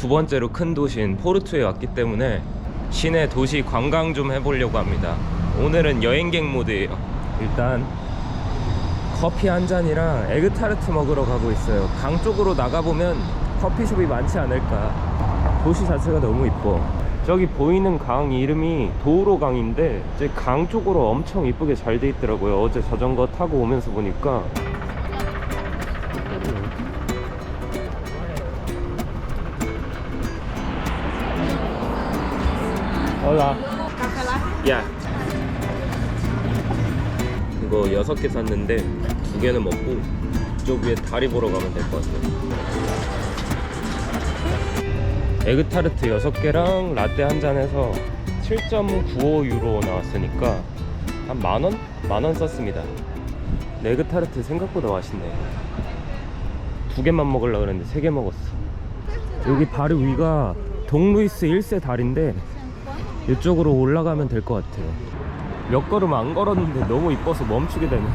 두 번째로 큰 도시인 포르투에 왔기 때문에 시내 도시 관광 좀 해보려고 합니다. 오늘은 여행객 모드예요. 일단 커피 한 잔이랑 에그타르트 먹으러 가고 있어요. 강 쪽으로 나가보면 커피숍이 많지 않을까. 도시 자체가 너무 이뻐. 저기 보이는 강 이름이 도우로 강인데 이제 강 쪽으로 엄청 이쁘게 잘 돼 있더라고요. 어제 자전거 타고 오면서 보니까 올라. 야. 이거 여섯 개 샀는데 두 개는 먹고 이쪽 위에 다리 보러 가면 될 것 같아요. 에그타르트 6개랑 라떼 한 잔해서 7.95 유로 나왔으니까 한 만 원? 만 원 썼습니다. 에그타르트 생각보다 맛있네. 두 개만 먹으려고 그랬는데 세 개 먹었어. 여기 바로 위가 동루이스 1세 다리인데 이쪽으로 올라가면 될 것 같아요. 몇 걸음 안 걸었는데 너무 이뻐서 멈추게 되네.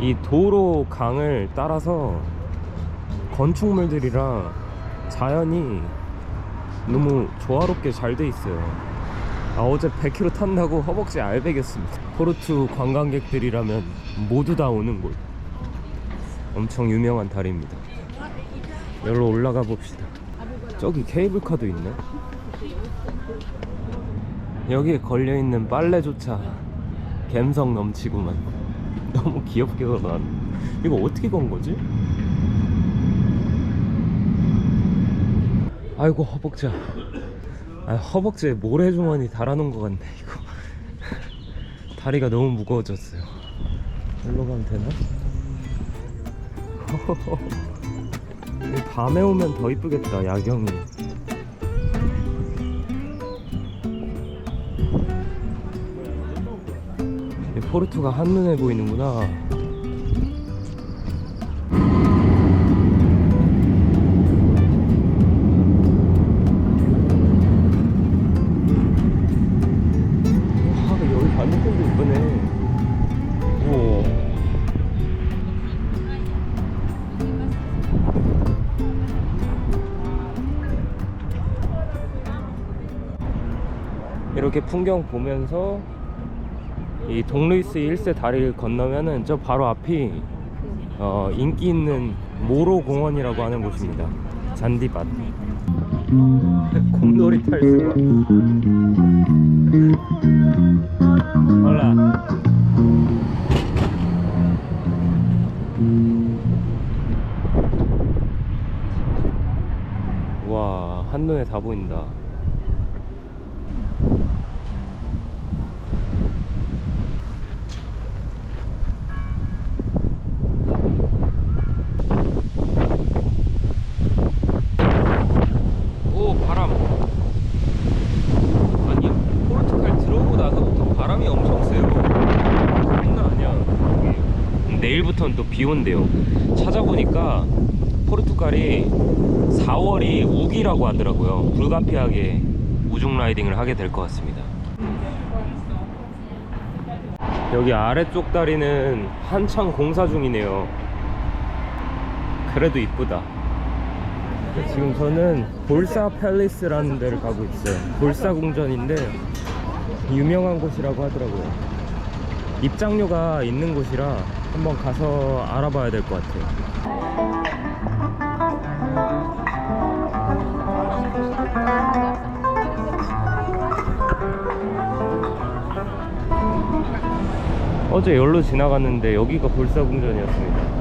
이 도로 강을 따라서 건축물들이랑 자연이 너무 조화롭게 잘 돼 있어요. 아, 어제 100km 탄다고 허벅지 알배겼습니다. 포르투 관광객들이라면 모두 다 오는 곳. 엄청 유명한 다리입니다. 여기로 올라가 봅시다. 저기 케이블카도 있네. 여기에 걸려있는 빨래조차 감성 넘치구만. 너무 귀엽게 걸어놨네. 이거 어떻게 건 거지? 아이고 허벅지야. 아, 허벅지에 모래주머니 달아놓은 것 같네 이거. 다리가 너무 무거워졌어요. 일로 가면 되나? 이 밤에 오면 더 이쁘겠다 야경이. 포르투가 한눈에 보이는구나. 우와. 이렇게 풍경 보면서 이 동루이스 1세 다리를 건너면은 저 바로 앞이 어, 인기 있는 모로 공원이라고 하는 곳입니다. 잔디밭. 곰돌이 탈 수가. 몰라. 와 한눈에 다 보인다. 오 바람 아니 포르투갈 들어오고 나서부터 바람이 엄청 세요 장난 아니야 내일부터는 또 비 온대요. 찾아보니까 포르투갈이 4월이 우기라고 하더라고요. 불가피하게 우중 라이딩을 하게 될 것 같습니다. 여기 아래쪽 다리는 한창 공사 중이네요. 그래도 이쁘다. 지금 저는 볼사 팰리스라는 데를 가고 있어요. 볼사 궁전인데 유명한 곳이라고 하더라고요. 입장료가 있는 곳이라 한번 가서 알아봐야 될 것 같아요. 어제 열로 지나갔는데 여기가 볼사 궁전이었습니다.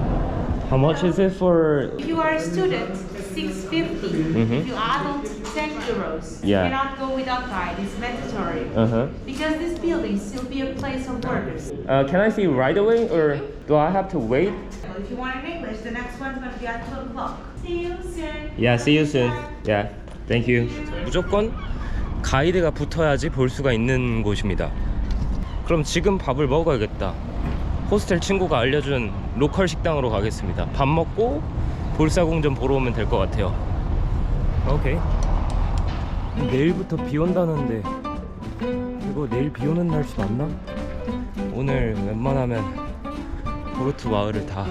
How much is it for If you are a student, 650. Mhm. If you adult, 10 euros. Yeah. You cannot go without guide. It's mandatory. Uh-huh. Because this building still be a place of workers. Uh, can I see right away or do I have to wait? If you want in English, the next one's going to be at 2 o'clock. See you soon. Yeah, see you soon. Yeah, thank you. 무조건 가이드가 붙어야지 볼 수가 있는 곳입니다. 그럼 지금 밥을 먹어야겠다. 호스텔 친구가 알려준 로컬 식당으로 가겠습니다. 밥 먹고 볼사궁전 보러 오면 될 것 같아요. 오케이. 내일부터 비 온다는데 이거 내일 비 오는 날씨 맞나? 오늘 웬만하면 포르투 마을을 다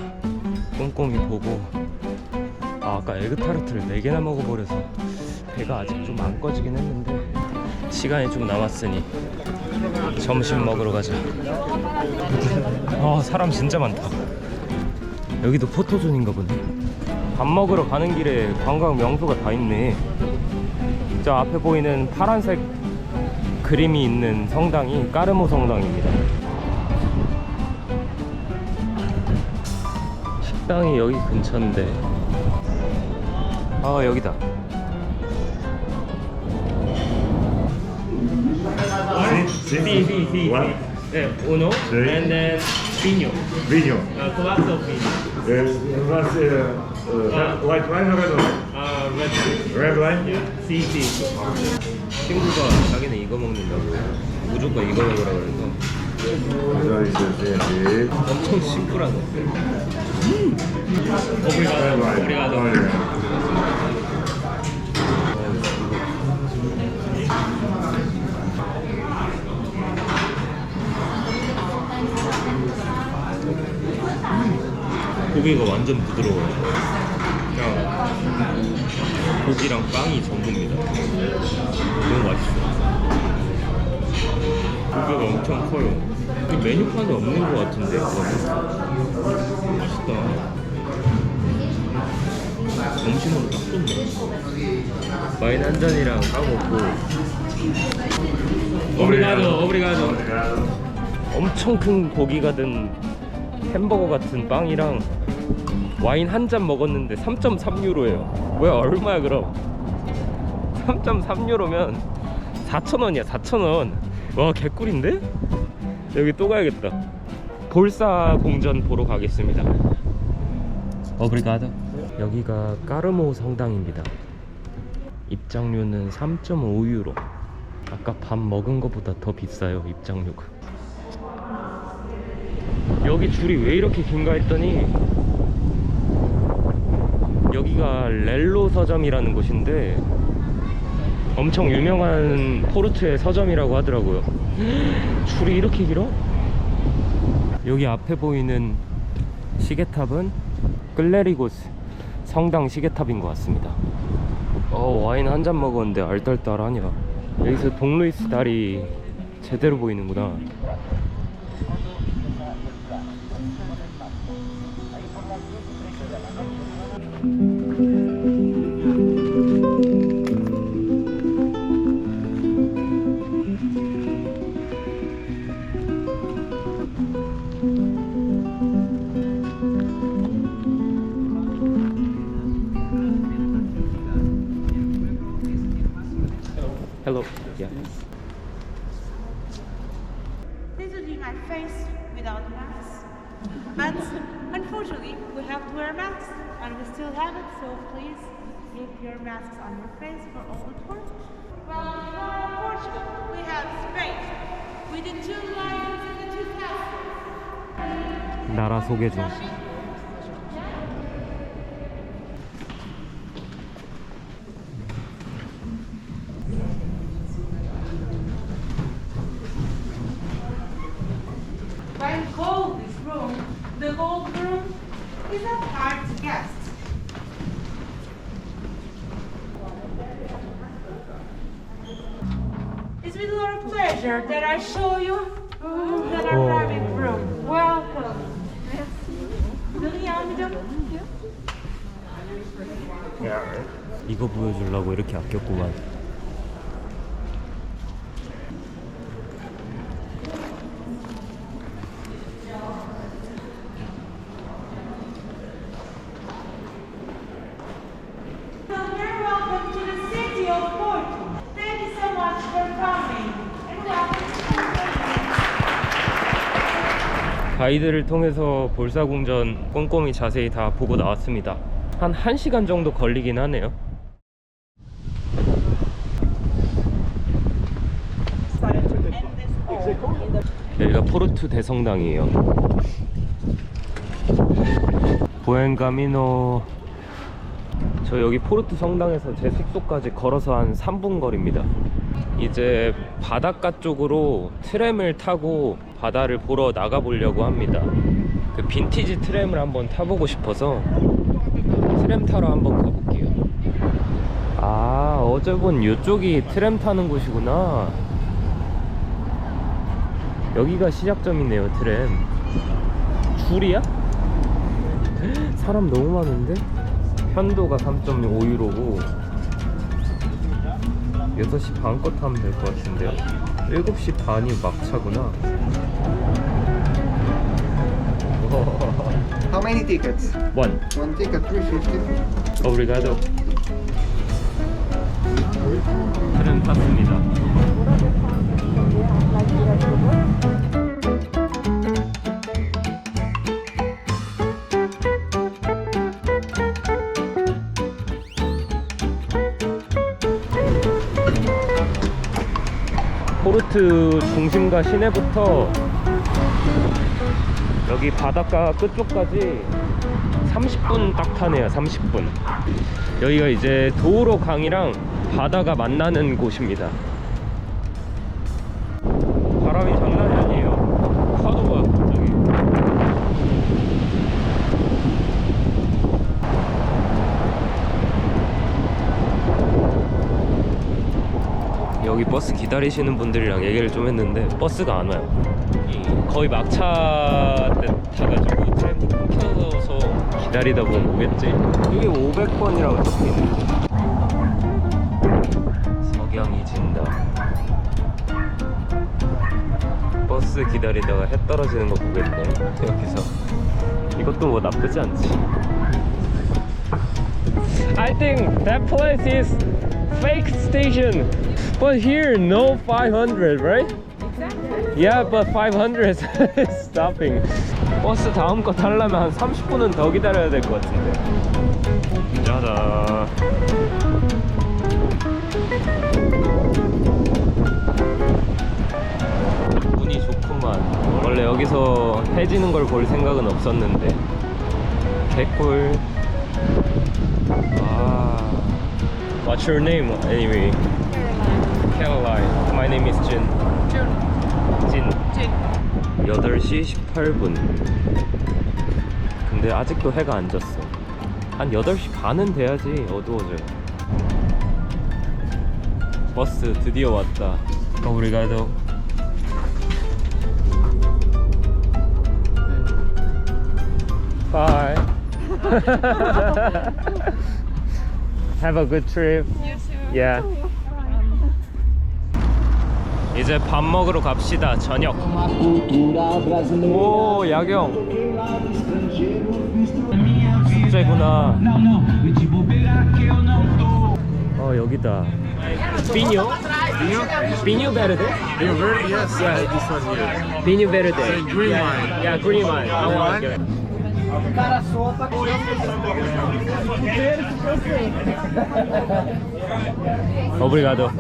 꼼꼼히 보고 아, 아까 에그타르트를 4개나 먹어버려서 배가 아직 좀 안 꺼지긴 했는데 시간이 좀 남았으니 점심 먹으러 가자. 아 사람 진짜 많다. 여기도 포토존인가 보네. 밥 먹으러 가는 길에 관광 명소가 다 있네. 저 앞에 보이는 파란색 그림이 있는 성당이 까르모 성당입니다. 식당이 여기 근처인데. 아 여기다. One. Eh, uno, Sí. and then piño. Viño. Uh, cuatro piño. Eh, más, eh, eh, Ah. white wine or red wine? 아, Sí, sí. 친구가 자기는 이거 먹는다고 무조건 이거 먹으라 그래서. 엄청. 오브리가도. Muy bien. 고기가 완전 부드러워요. 고기랑 빵이 전부입니다. 너무 맛있어. 고기가 엄청 커요. 이 메뉴판에 없는 것 같은데? 맛있다. 점심으로 딱 좋네. 와인 한 잔이랑 빵 먹고. 오브리가도, 오브리가도. 엄청 큰 고기가 든 햄버거 같은 빵이랑 와인 한 잔 먹었는데 3.3유로예요. 뭐야 얼마야 그럼? 3.3유로면 4,000원이야 4,000원. 와 개꿀인데? 여기 또 가야겠다. 볼사 공전 보러 가겠습니다. 오브리가도. 여기가 까르모 성당입니다. 입장료는 3.5유로. 아까 밥 먹은 것보다 더 비싸요 입장료가. 여기 줄이 왜 이렇게 긴가 했더니 여기가 렐로 서점이라는 곳인데 엄청 유명한 포르투의 서점이라고 하더라고요. 줄이 이렇게 길어? 여기 앞에 보이는 시계탑은 끌레리고스 성당 시계탑인 것 같습니다. 어 와인 한 잔 먹었는데 알딸딸하냐. 여기서 동루이스 다리 제대로 보이는구나 Hello. Yeah. This would be my face without mask. But unfortunately, we have to wear masks, and we still have it, so please keep your masks on your face for all the tours. Well, before Portugal, we have Spain, with the two lions and the two castles. 나라 소개 중. When cold this room, the gold room is not hard to guess. It's with a lot of pleasure that I show you that our Oh. private room. Welcome. Liliana, 이거 보여주려고 이렇게 아꼈구만. 가이드를 통해서 볼사궁전 꼼꼼히 자세히 다 보고 나왔습니다. 한 1시간 정도 걸리긴 하네요. 여기가 포르투 대성당이에요. 보엔가미노 저 여기 포르투 성당에서 제 숙소까지 걸어서 한 3분 거리입니다. 이제 바닷가 쪽으로 트램을 타고 바다를 보러 나가 보려고 합니다. 그 빈티지 트램을 한번 타보고 싶어서 트램 타러 한번 가볼게요. 아 어제 본 이쪽이 트램 타는 곳이구나 여기가 시작점이네요 트램 줄이야? 사람 너무 많은데? 편도가 3.5유로고 6시 반거 타면 될 것 같은데요? 7시 반이 막차구나. How many tickets? 원 One ticket, 350. 오브리가도 트램 탔습니다 포르트 중심가 시내부터 여기 바닷가 끝쪽까지 30분 딱 타네요 30분. 여기가 이제 도우로 강이랑 바다가 만나는 곳입니다 바람이 장난이 아니에요 파도가 갑자기 여기 버스 기다리시는 분들이랑 얘기를 좀 했는데 버스가 안 와요. 이 거의 막차 때 타가지고 트램도 끊겨서 기다리다 보면 오겠지? 이게 500번이라고 적혀있네. 석양이 진다. 버스 기다리다가 해 떨어지는 거 보겠네. 여기서. 이것도 뭐 나쁘지 않지. I think that place is fake station but here no 500 right? Yeah, but 500 is stopping. 버스 다음 거 타려면 한 30분은 더 기다려야 될 것 같은데. 짜다. 운이 좋구만. 원래 여기서 해지는 걸 볼 생각은 없었는데. 개꿀. 아. What's your name anyway? Caroline. My name is Jin. 진. 8시 18분. 근데 아직도 해가 안 졌어. 한 8시 반은 돼야지 어두워져요. 버스 드디어 왔다. 우리가도 Bye. Have a good trip. You too. Yeah. 이제 밥 먹으러 갑시다. 저녁. 오, 야경. 숙제구나. 어, 여기다. 비뇨? 비뇨 베르데? You're very yes, yeah, this one here. 비뇨 베르데. green yeah, wine. Yeah, green wine. I want it. 오브리가도.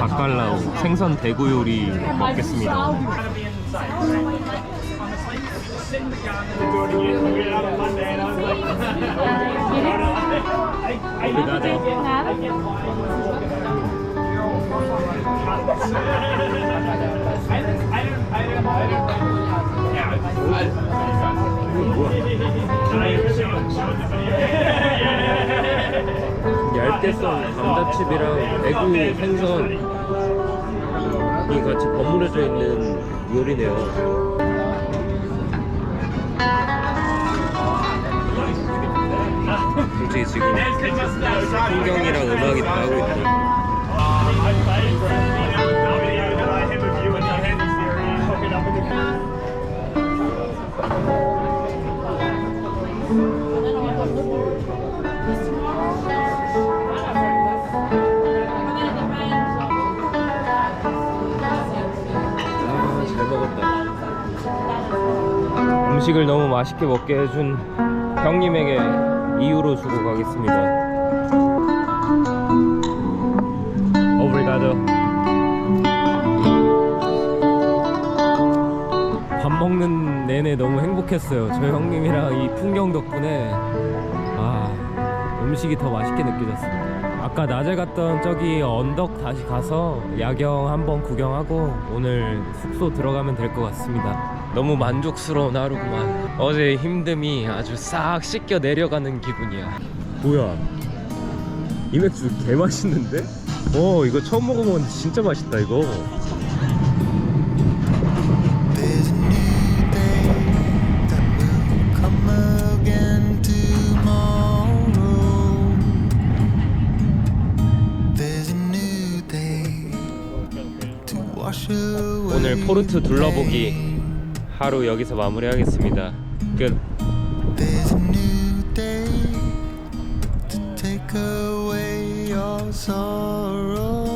바칼라우 생선 대구 요리 먹겠습니다. 오브리가도. 얇게 썬 감자칩이랑 대구 생선이 같이 버무려져 있는 요리네요. 솔직히 지금 풍경이랑 음악이 다 하고 있다. 아. 음식을 너무 맛있게 먹게 해준 형님에게 이유로 주고 가겠습니다. 덕분에 너무 행복했어요. 저 형님이랑 이 풍경 덕분에 아 음식이 더 맛있게 느껴졌습니다. 아까 낮에 갔던 저기 언덕 다시 가서 야경 한번 구경하고 오늘 숙소 들어가면 될 것 같습니다. 너무 만족스러운 하루구만. 어제 힘듦이 아주 싹 씻겨 내려가는 기분이야. 뭐야? 이 맥주 개 맛있는데? 어 이거 처음 먹어보는 진짜 맛있다 이거. 오늘 포르투 둘러보기 하루 여기서 마무리하겠습니다. 끝. There's a new day to take away your sorrow.